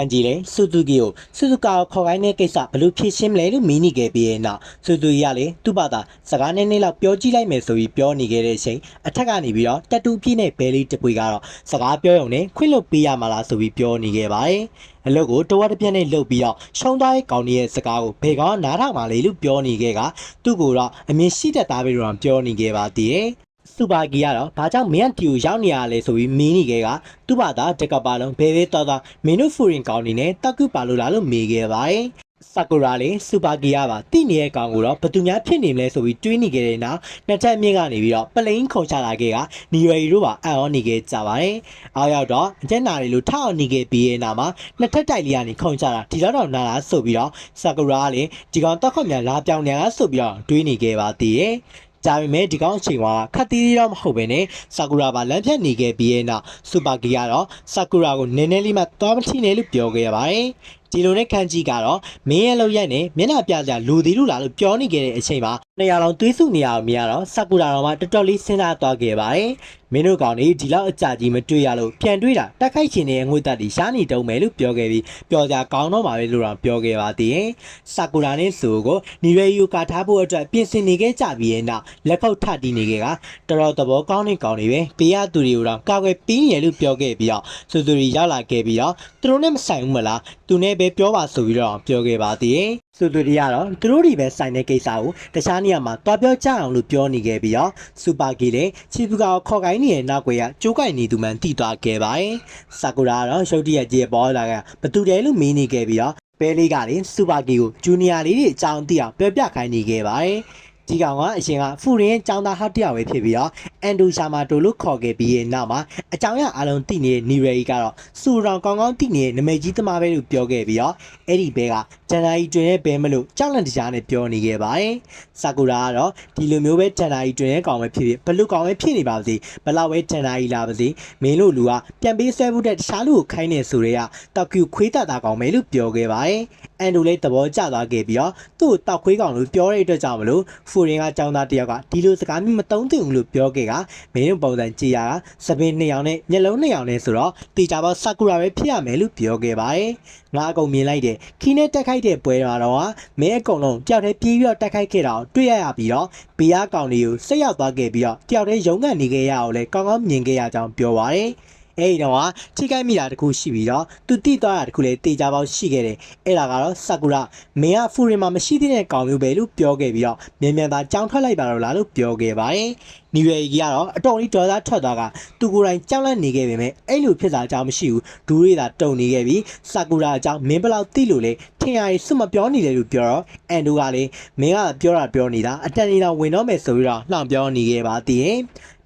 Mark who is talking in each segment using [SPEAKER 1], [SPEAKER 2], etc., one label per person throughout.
[SPEAKER 1] န်ကြီးလည်းစူဇူကီကိုစူဇူကာကိုခေါ်ခိုင်းတဲ့ကိစ္စဘယ်လိုဖြေရှင်းမလဲလို့မီးနေခဲ့ပြီးရဲ့နောက်စူဇူကီကလည်းသူ့ဘာသာစကားနည်းနည်းလောက်ပြောကြည့်လိုက်မယ်ဆိုပြီးပြောနေခဲ့တဲ့အချိန်အထက်ကနေပြီးတော့တက်တူပြည့်နဲ့ဘဲလေးတပွေကတော့စကားပြောရုံနဲ့ခွင့်လွတ်ပေးရမှာလားဆိုပြီးပြောနေခဲ့ပါတယ်အလုပ်ကိုတဝက်တစ်ပြက်နဲ့လုပ်ပြီးတော့ရှုံးသားရဲ့ကောင်းကြီးရဲ့စကားကိုဘယ်ကောင်နားထောင်ပါလေလို့ပြောနေခဲ့ကသူ့ကိုတော့အမြင်ရှိတတ်သားပြီးတော့ပြောနေခဲ့ပါသေးတယ် စူပါဂီကတော့ဘာကြောင့်မင်းတီကိုရောက်နေရလဲဆိုပြီးမင်းနေခဲ့ကသူ့ဘာသာတက်ကပါလုံးဘဲဘဲတော်တော်မင်းတို့ဖူရင်ကောင်းနေနဲ့တကုပါလို့လားလို့မေးခဲ့ပါတယ်ဆာကူရာလေးစူပါဂီယာပါတိနေတဲ့ကောင်ကိုတော့ဘသူများဖြစ်နေမလဲဆိုပြီးတွေးနေခဲ့တဲ့နောက်နှစ်ထပ်မြင့်ကနေပြီးတော့ပလိန်ခုံချလာခဲ့ကနီရွယ်ရီတို့ပါအံ့ဩနေခဲ့ကြပါတယ်။အားရောက်တော့အကျဉ်းနာရီလိုထောက်နေခဲ့ပြီးရဲ့နောက်မှာနှစ်ထပ်တိုက်လေးကနေခုံချတာဒီတော့တော့နာလာဆိုပြီးတော့ဆာကူရာကလည်းဒီကောင်တက်ခွက်များလာပြောင်းနေရဆိုပြီးတော့တွေးနေခဲ့ပါသေးရဲ့။ ဒါပေမဲ့ဒီကောင်းအချိန်ကခက်သေးသေးတော့မဟုတ်ပဲနဲ့ဆာကူရာပါလမ်းဖြတ်နေခဲ့ပြီးရဲ့နောက်စူပါဂီကတော့ဆာကူရာကိုနည်းနည်းလေးမှသွားမထိနဲ့လို့ပြောခဲ့ရပါတယ်ဒီလိုနဲ့ခန်းကြီးကတော့မင်းရဲ့လောက်ရိုက်နဲ့မျက်နှာပြကြလူသေးလို့လားလို့ပြောနေခဲ့တဲ့အချိန်မှာနေရာလောင်သွေးစုနေရအောင်မြင်ရတော့ဆာကူရာတော်မှတော်တော်လေးစဉ်းစားသွားခဲ့ပါတယ်မင်းတို့ကောင်တွေဒီလောက်အကြကြီးမတွေ့ရလို့ပြန်တွေးတာတက်ခိုက်ချင်တဲ့အငွေတက်တီရှားနေတုံးမယ်လို့ပြောခဲ့ပြီးပျော်ကြကောင်းတော့မှာပဲလို့တော့ပြောခဲ့ပါသေးတယ်ဆာကူရာနဲ့ဆိုကိုနီရေယူကာထားဖို့အတွက်ပြင်ဆင်နေခဲ့ကြပြီးရဲ့နောက်လက်ခုပ်ထတီးနေခဲ့ကတော်တော်သဘောကောင်းတဲ့ကောင်တွေပဲပေးရသူတွေကိုတော့ကောက်ွယ်ပြီးရလို့ပြောခဲ့ပြီးတော့စူစူရီရောက်လာခဲ့ပြီးတော့သူတို့နဲ့မဆိုင်ဘူးမလားသူနဲ့ပဲပြောပါဆိုပြီးတော့ပြောခဲ့ပါသေးတယ် စူတူရီကတော့သူတို့တွေပဲဆိုင်တဲ့ကိစ္စကိုတခြားနေရာမှာတွားပြောကြအောင်လို့ပြောနေခဲ့ပြီးတော့စူပါဂီလည်းချီပူကာကိုခေါ်ကိုင်းနေတဲ့နောက်ွယ်ကကျိုးကိုင်နေသူမှန်တိသွားခဲ့ပါတယ်။ဆာကူရာကတော့ရုတ်တရက်ကြီးပေါ်လာကဘသူတဲလို့မေးနေခဲ့ပြီးတော့ဘဲလေးကလည်းစူပါဂီကိုဂျူနီယာလေးတွေအကြောင်းသိအောင်ပြောပြခိုင်းနေခဲ့ပါတယ်။ဒီကောင်ကအရင်ကဖူရင်ចောင်းသားဟတ်တယောက်ပဲဖြစ်ပြီးတော့အန်ဒူရှာမာတိုလို့ခေါ်ခဲ့ပြီးရဲ့နောက်မှာအကြောင်းရအားလုံးသိနေတဲ့နီရီကတော့စူရောင်ကောင်းကောင်းသိနေတဲ့နမိတ်ကြီးသမားပဲလို့ပြောခဲ့ပြီးတော့အဲ့ဒီဘဲကဂျန်နာကြီးတွင်ရဲ့ဘဲမလို့ကြောက်လန့်တရားနဲ့ပြောနေခဲ့ပါတယ်။ဆာကူရာကတော့ဒီလိုမျိုးပဲဂျန်နာကြီးတွင်ရဲ့ကောင်ပဲဖြစ်ဖြစ်ဘလို့ကောင်ပဲဖြစ်နေပါစေဘလောက်ပဲဂျန်နာကြီးလာပါစေမင်းတို့လူကပြန်ပေးဆွဲဖို့တဲ့တခြားလူကိုခိုင်းနေဆိုရဲကတောက်ကျူခွေးတတ်တာကောင်ပဲလို့ပြောခဲ့ပါတယ်။အန်ဒူလည်းသဘောကျသွားခဲ့ပြီးတော့သူ့ကိုတောက်ခွေးကောင်လို့ပြောတဲ့အတွက်ကြောင့်မလို့ဖူရင်ကចောင်းသားတယောက်ကဒီလိုစကားမျိုးမတုံးသင့်ဘူးလို့ပြောခဲ့ကမင်းတို့ပုံစံကြည်ရကစပင်းနှစ်ယောက်နဲ့မျက်လုံးနှစ်ယောက်နဲ့ဆိုတော့တေချာပေါဆာကူရာပဲဖြစ်ရမယ်လို့ပြောခဲ့ပါတယ်။ငါအကုန်မြင်လိုက်တယ်ခီးနဲ့တက်ခိုက်တဲ့ပွဲတော်တော့မင်းအကုန်လုံးတယောက်တည်းပြေးပြီးတော့တက်ခိုက်ခဲ့တာကိုတွေ့ရရပြီးတော့ဘီယာကောင်လေးကိုစိတ်ရောက်သွားခဲ့ပြီးတော့တယောက်တည်းရုံးကန်နေခဲ့ရအောင်လဲကောင်းကောင်းမြင်ခဲ့ရကြောင်းပြောပါတယ်။ အဲ့ဒီတော့ထိခိုက်မိတာတခုရှိပြီးတော့သူတိသွားတာတခုလည်းတေချာပေါက်ရှိခဲ့တယ်အဲ့ဒါကတော့ဆာကူရာမင်းကဖူရင်မှာမရှိသေးတဲ့ကောင်မျိုးပဲလို့ပြောခဲ့ပြီးတော့မြန်မြန်သာကြောင်းထွက်လိုက်ပါတော့လားလို့ပြောခဲ့ပါတယ်နီဝယ်ကြီးကတော့အတော်လေးဒေါ်သားထွက်သွားကသူကိုယ်တိုင်ကြောက်လန့်နေခဲ့ပေမဲ့အဲ့လိုဖြစ်တာအကြောင်းမရှိဘူးဒူးရီသာတုံနေခဲ့ပြီးဆာကူရာအကြောင်းမင်းဘလောက်သိလို့လဲထင်ရည်စွတ်မပြောနေတယ်လို့ပြောတော့အန်ဒိုကလည်းမင်းကပြောတာပြောနေတာအတန်နေတာဝင်တော့မယ်ဆိုပြီးတော့လှောင်ပြောနေခဲ့ပါသေးတယ်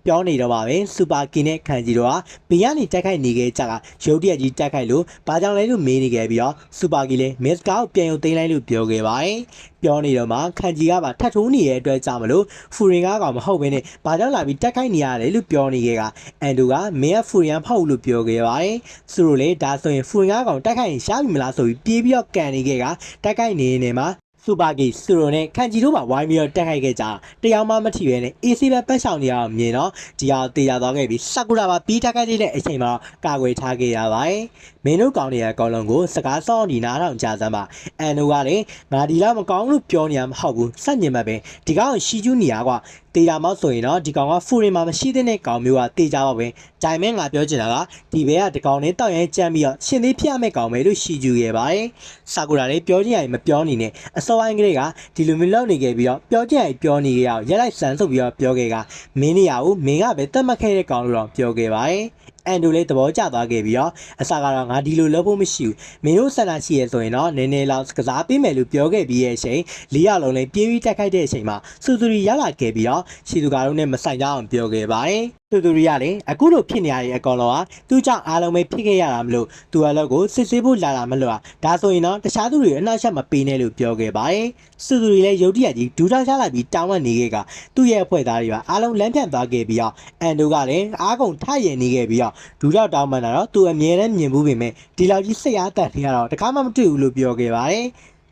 [SPEAKER 1] ပြောနေတော့ပါပဲစူပါကင်နဲ့ခံကြီးတော့ဘီကနေတိုက်ခိုက်နေခဲ့ကြကရုတ်တရက်ကြီးတိုက်ခိုက်လို့ဘာကြောင့်လဲလို့မေးနေခဲ့ပြီးတော့စူပါကီလည်းမစ်ကောက်ပြန်ရုပ်သိမ်းလိုက်လို့ပြောခဲ့ပါတယ်ပြောနေတော့မှခံကြီးကပါထတ်ထိုးနေတဲ့အတွက်ကြောင့်မလို့ဖူရင်ကကောင်မဟုတ်ဘဲနဲ့ဘာကြောင့်လာပြီးတိုက်ခိုက်နေရတယ်လို့ပြောနေခဲ့ကအန်ဒူကမင်းကဖူရင်ဖောက်လို့ပြောခဲ့ပါတယ်သူတို့လည်းဒါဆိုရင်ဖူရင်ကကောင်တိုက်ခိုက်ရင်ရှားပြီမလားဆိုပြီးပြေးပြီးတော့ကန်နေခဲ့ကတိုက်ခိုက်နေနေမှာ စူပါဂီစူရိုနဲ့ခန်ဂျီတို့ပါဝိုင်းပြီးတော့တက်ခိုက်ခဲ့ကြတရားမှမထီပဲနဲ့ AC ပဲပတ်ဆောင်နေရအောင်မြင်တော့ဒီဟာတေးရသွားခဲ့ပြီးဆာကူရာပါပြီးတက်ခိုက်တဲ့အချိန်မှာကာကွယ်ထားခဲ့ရပါတယ်မင်းတို့ကောင်းနေရအကောင်လုံးကိုစကားစောင်းဒီနားထောင်ကြစမ်းပါအန်နိုကလည်းငါဒီလားမကောင်းလို့ပြောနေရမဟုတ်ဘူးစက်ညင်မဲ့ပဲဒီကောင်ရှီကျူးနေရကွာတေးတာမောက်ဆိုရင်တော့ဒီကောင်ကဖူရင်မှာမရှိတဲ့ကောင်မျိုးကတေးကြပါပဲဂျိုင်မဲငါပြောချင်တာကဒီဘဲကဒီကောင်နဲ့တောက်ရဲကြမ်းပြီးတော့ရှင်သေးဖျက်မဲ့ကောင်ပဲလို့ရှီကျူခဲ့ပါတယ်ဆာကူရာလည်းပြောချင်ရင်မပြောနေနဲ့အစောပိုင်းကလေးကဒီလိုမျိုးလုပ်နေခဲ့ပြီးတော့ပြောချင်ရင်ပြောနေခဲ့ရအောင်ရက်လိုက်ဆန်ဆုပ်ပြီးတော့ပြောခဲ့ကမင်းနေရကိုမင်းကပဲတတ်မှတ်ခဲ့တဲ့ကောင်လို့တော့ပြောခဲ့ပါတယ် အန်ဒိုလေးသဘောကျသွားခဲ့ပြီးတော့အစကတော့ငါဒီလိုလုပ်ဖို့မရှိဘူးမင်းတို့ဆန္ဒရှိရဆိုရင်တော့နည်းနည်းလောက်ကစားပေးမယ်လို့ပြောခဲ့ပြီးရဲ့အချိန်လေးရလုံးလေးပြေးပြီးတက်ခိုက်တဲ့အချိန်မှာစူစူရီရောက်လာခဲ့ပြီးတော့ရှီသူကာတို့နဲ့မဆိုင်ကြအောင်ပြောခဲ့ပါတယ် သူသူရီကလည်းအခုလိုဖြစ်နေရတဲ့အကောင်လုံးကသူ့ကြောင့်အားလုံးပဲဖြစ်ခဲ့ရတာမလို့သူအလုပ်ကိုစစ်ဆေးဖို့လာတာမလို့ဒါဆိုရင်တော့တခြားသူတွေအနှောက်အယှက်မပေးနဲ့လို့ပြောခဲ့ပါတယ်သူသူရီလည်းရုတ်တရက်ကြီးဒူးထောက်ချလိုက်ပြီးတောင်းဝနေခဲ့ကသူ့ရဲ့အဖွဲ့သားတွေကအားလုံးလမ်းပြန်သွားခဲ့ပြီးတော့အန်ဒိုကလည်းအားကုန်ထရည်နေခဲ့ပြီးတော့ဒူးထောက်တောင်းပန်တာတော့သူအမြဲတမ်းမြင်ဘူးပေမဲ့ဒီလောက်ကြီးစိတ်အားတက်နေရတော့တခါမှမတွေ့ဘူးလို့ပြောခဲ့ပါတယ်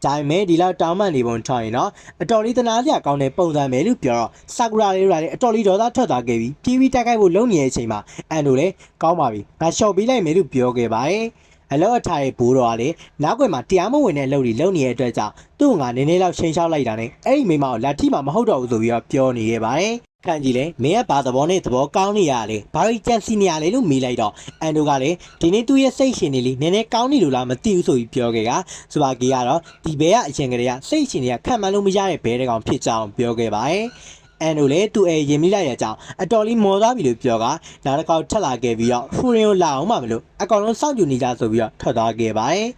[SPEAKER 1] ဒါပေမဲ့ဒီလောက်တောင်းပန်နေပုံထောက်ရင်တော့အတော်လေးတနာစရာကောင်းတဲ့ပုံစံပဲလို့ပြောတော့ဆာကူရာလေးတွေကလည်းအတော်လေးဒေါသထွက်သွားခဲ့ပြီးပြေးပြီးတိုက်ခိုက်ဖို့လုံနေတဲ့အချိန်မှာအန်တို့လည်းကောင်းပါပြီငါလျှော့ပေးလိုက်မယ်လို့ပြောခဲ့ပါတယ်အလောက်အထားရဲ့ဘိုးတော်ကလည်းနောက်ွယ်မှာတရားမဝင်တဲ့အလုပ်တွေလုပ်နေတဲ့အတွက်ကြောင့်သူ့ကိုငါနည်းနည်းလောက်ချိန်ချောက်လိုက်တာနဲ့အဲ့ဒီမိန်းမကိုလက်ထိမှမဟုတ်တော့ဘူးဆိုပြီးတော့ပြောနေခဲ့ပါတယ် ခံကြည့်လေမင်းကဘာသဘောနဲ့သဘောကောင်းနေရလဲဘာလို့ကြံစီနေရလဲလို့မေးလိုက်တော့အန်ဒိုကလည်းဒီနေ့သူ့ရဲ့စိတ်ရှင်နေလေးနည်းနည်းကောင်းနေလို့လားမသိဘူးဆိုပြီးပြောခဲ့ကစပါဂီကတော့ဒီဘဲကအရင်ကတည်းကစိတ်ရှင်တွေကခံမှန်းလို့မရတဲ့ဘဲတဲ့ကောင်ဖြစ်ကြောင်းပြောခဲ့ပါတယ်အန်တို့လည်းသူ့အဲရင်မိလိုက်ရကြောင်းအတော်လေးမော်သွားပြီလို့ပြောကနောက်တစ်ခေါက်ထက်လာခဲ့ပြီးတော့ဖူရင်ကိုလာအောင်မမလို့အကောင်လုံးစောင့်ကြည့်နေကြဆိုပြီးတော့ထွက်သွားခဲ့ပါတယ်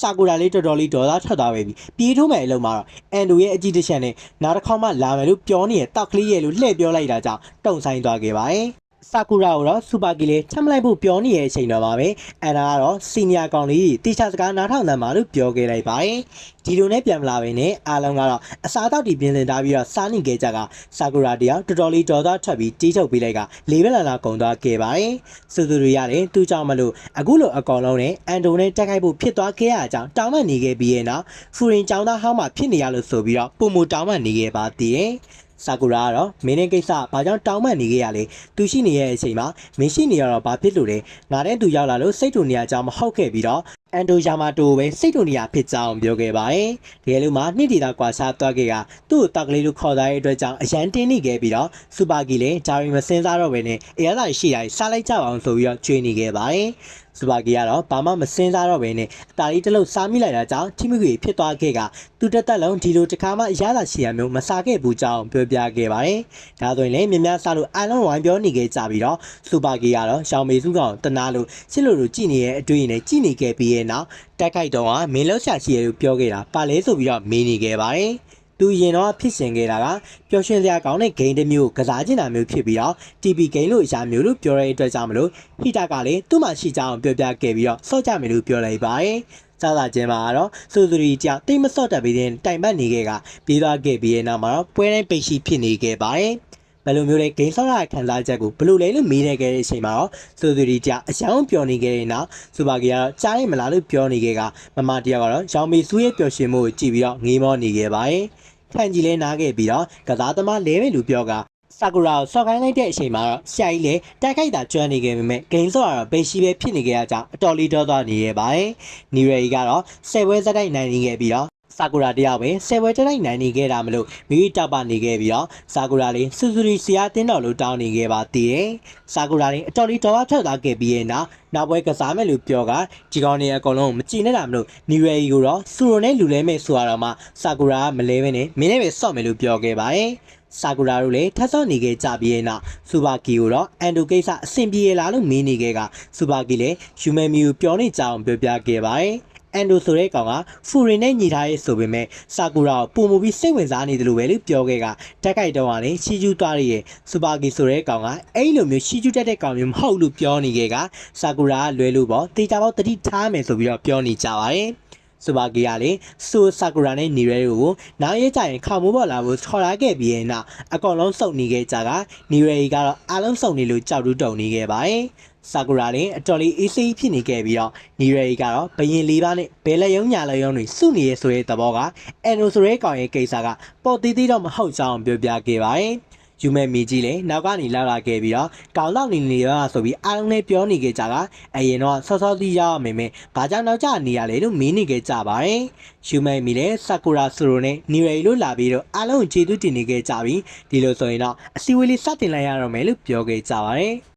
[SPEAKER 1] ဆာကူရာလေးတော်တော်လေးဒေါ်သားထွက်သွားပဲပြီပြေးထိုးမယ်အလုံးမှာတော့အန်ဒိုရဲ့အကြည့်တစ်ချက်နဲ့နောက်တစ်ခေါက်မှလာမယ်လို့ပြောနေတဲ့တောက်ကလေးရဲ့လို့လှည့်ပြောလိုက်တာကြောင့်တုံဆိုင်သွားခဲ့ပါတယ် ဆာကူရာကိုတော့စူပါကီလေးထမ်းမလိုက်ဖို့ပြောနေတဲ့အချိန်တော့ပါပဲအန်နာကတော့စီနီယာကောင်လေးတီချာစကားနားထောင်တမ်းပါလို့ပြောခဲ့လိုက်ပါတယ်ဒီလိုနဲ့ပြန်မလာဘဲနဲ့အားလုံးကတော့အစားအသောက်တွေပြင်ဆင်ထားပြီးတော့စားနေခဲ့ကြကဆာကူရာတယောက်တော်တော်လေးဒေါ်သားထွက်ပြီးတီးထုတ်ပေးလိုက်ကလေးဘက်လာလာကုန်သွားခဲ့ပါတယ်စူသူတွေရတယ်သူကြောင့်မလို့အခုလိုအကောင်လုံးနဲ့အန်ဒိုနဲ့တက်ခိုက်ဖို့ဖြစ်သွားခဲ့ရတဲ့အကြောင်းတောင်းပန်နေခဲ့ပြီးရဲ့နောက်ဖူရင်ចောင်းသားဟောင်းမှဖြစ်နေရလို့ဆိုပြီးတော့ပုံမတောင်းပန်နေခဲ့ပါသေးတယ် ဆာကူရာကတော့မင်းနဲ့ကိစ္စဘာကြောင့်တောင်းပန်နေခဲ့ရလဲသူရှိနေရဲ့အချိန်မှာမင်းရှိနေရတော့ဘာဖြစ်လို့လဲငါတဲ့သူရောက်လာလို့စိတ်တူနေရကြောင်းမဟုတ်ခဲ့ပြီးတော့အန်ဒိုယာမာတိုပဲစိတ်တူနေရဖြစ်ကြောင်းပြောခဲ့ပါတယ်ဒီလိုမှနှစ်တီတာကွာစားသွားခဲ့ကသူ့ကိုတောက်ကလေးလို့ခေါ်သားရဲ့အတွက်ကြောင့်အရန်တင်းနေခဲ့ပြီးတော့စူပါကီလည်းဂျာရီမစင်းစားတော့ပဲနဲ့အရသာရှိတိုင်းစားလိုက်ကြပါအောင်ဆိုပြီးတော့ကျွေးနေခဲ့ပါတယ် စူပါကီကတော့ဘာမှမစင်းစားတော့ပဲနဲ့အသားလေးတစ်လုံးစားမိလိုက်တာကြောင့်ထိမိခွေဖြစ်သွားခဲ့ကသူတစ်သက်လုံးဒီလိုတစ်ခါမှအရသာရှိရမျိုးမစားခဲ့ဘူးကြောင်းပြောပြခဲ့ပါတယ်ဒါဆိုရင်လည်းမြင်များစားလို့အလုံးဝိုင်းပြောနေခဲ့ကြပြီးတော့စူပါကီကတော့ရှောင်းမေစုကောင်တနာလို့ချစ်လို့လို့ကြည်နေရဲ့အတွေ့အကြုံနဲ့ကြည်နေခဲ့ပြီးရဲ့နောက်တက်ခိုက်တော့ကမင်းလောက်ရှာရှိရလို့ပြောခဲ့တာပါလဲဆိုပြီးတော့မေးနေခဲ့ပါတယ် သူရင်တော့ဖြစ်ရှင်ခဲ့တာကပျော်ရွှင်စရာကောင်းတဲ့ဂိမ်းတစ်မျိုးကစားကျင်တာမျိုးဖြစ်ပြီးတော့ TP ဂိမ်းလို့အရာမျိုးလို့ပြောတဲ့အတွက်ကြောင့်မလို့ဟီတာကလည်းသူ့မှာရှိကြအောင်ပြောပြခဲ့ပြီးတော့စော့ကြမယ်လို့ပြောလိုက်ပါတယ်။စားစာချင်းမှာကတော့စူဇူရီကြောင့်တိတ်မစော့တက်ပြီးတဲ့တိုင်ပတ်နေခဲ့ကပြေးသွားခဲ့ပြီးတဲ့နောက်မှာတော့ပွဲတိုင်းပိတ်ရှိဖြစ်နေခဲ့ပါတယ်။ဘ ယ်လိုမျိုးလဲဂိမ်းဆော့ရတဲ့ခံစားချက်ကိုဘယ်လိုလဲလို့မေးနေခဲ့တဲ့အချိန်မှာတော့စူဇူရီကြောင့်အယောင်ပျော်နေခဲ့တဲ့နောက်စူပါကီကတော့ကြားရမလားလို့ပြောနေခဲ့ကမမတယောက်ကတော့ရောင်မီဆူရဲ့ပျော်ရွှင်မှုကိုကြည့်ပြီးတော့ငေးမောနေခဲ့ပါတယ်။ခံကြီးလဲနားခဲ့ပြီးတော့ကစားသမားလဲမယ်လို့ပြောကဆာကူရာကိုစော့ခိုင်းလိုက်တဲ့အချိန်မှာတော့ဆရာကြီးလည်းတိုက်ခိုက်တာကျွမ်းနေခဲ့ပေမဲ့ဂိမ်းဆော့ကတော့ဘေးရှိပဲဖြစ်နေခဲ့ရကြောင်းအတော်လေးတော့သွားနေရပါတယ်။နီရီကတော့ဆယ်ပွဲစတိုက်နိုင်နေခဲ့ပြီးတော့ ဆာကူရာတယောက်ပဲဆယ်ပွဲတိုက်နိုင်နေခဲ့တာမလို့မိမိတောက်ပနေခဲ့ပြီးတော့ဆာကူရာလေးစူဇူရီဆီယာတင်းတော်လို့တောင်းနေခဲ့ပါသေးတယ်။ဆာကူရာလေးအတော်လေးတော်ဝထွက်သွားခဲ့ပြီးရဲ့နောက်နောက်ပွဲကစားမယ်လို့ပြောကဒီကောင်တွေအကုန်လုံးမကြည့်နေတာမလို့နီရီကိုတော့စူရိုနဲ့လူလဲမဲ့ဆိုရတော့မှဆာကူရာကမလဲပဲနဲ့မင်းနဲ့ပဲဆော့မယ်လို့ပြောခဲ့ပါတယ်။ဆာကူရာတို့လည်းထပ်ဆော့နေခဲ့ကြပြီးရဲ့နောက်စူပါကီကိုတော့အန်ဒိုကိစ္စအဆင်ပြေလားလို့မေးနေခဲ့ကစူပါကီလည်းယူမဲမီကိုပြောနေကြအောင်ပြောပြခဲ့ပါတယ်။ အန်ဒိုဆိုတဲ့ကောင်ကဖူရင်နဲ့ညီထားရေးဆိုပေမဲ့ဆာကူရာကိုပုံမူပြီးစိတ်ဝင်စားနေတယ်လို့ပဲလို့ပြောခဲ့ကတက်ကြိုက်တော့ကလည်းချီကျူးသွားရဲ့စူပါကီဆိုတဲ့ကောင်ကအဲ့လိုမျိုးချီကျူးတက်တဲ့ကောင်မျိုးမဟုတ်လို့ပြောနေခဲ့ကဆာကူရာကလွဲလို့ပေါ့တေချာပေါက်တတိထားမယ်ဆိုပြီးတော့ပြောနေကြပါတယ်။ စူပါကီကလည်းဆူဆာကူရာနဲ့နေရဲကိုနောက်ရဲကြရင်ခေါမိုးပေါ်လာဖို့ခေါ်လာခဲ့ပြီးရဲ့နောက်အကောင်လုံးစုံနေခဲ့ကြကနေရဲကတော့အားလုံးစုံနေလို့ကြောက်တူးတုံနေခဲ့ပါတယ်။ဆာကူရာလည်းအတော်လေးအေးဆေးဖြစ်နေခဲ့ပြီးတော့နေရဲကတော့ဘရင်လေးပါးနဲ့ဘဲလက်ယုံညာလက်ယုံတွေစုနေရဆိုတဲ့သဘောကအန်နိုဆိုတဲ့ကောင်ရဲ့ကိစ္စကပေါ်သေးသေးတော့မဟုတ်ကြောင်းပြောပြခဲ့ပါတယ်။ ယူမဲ့မီကြီးလည်းနောက်ကနေလာလာခဲ့ပြီးတော့ကောင်တော့နေနေရဆိုပြီးအားလုံးလည်းပြောနေခဲ့ကြကအရင်တော့ဆော့ဆော့သီးရအောင်မေမေဘာကြောင့်နောက်ကျနေရလဲလို့မင်းနေခဲ့ကြပါတယ်။ယူမဲ့မီလည်းဆာကူရာဆိုရိုနဲ့နီရီလို့လာပြီးတော့အားလုံးကျေးဇူးတင်နေခဲ့ကြပြီးဒီလိုဆိုရင်တော့အစီအဝေးလေးစတင်လိုက်ရတော့မယ်လို့ပြောခဲ့ကြပါတယ်။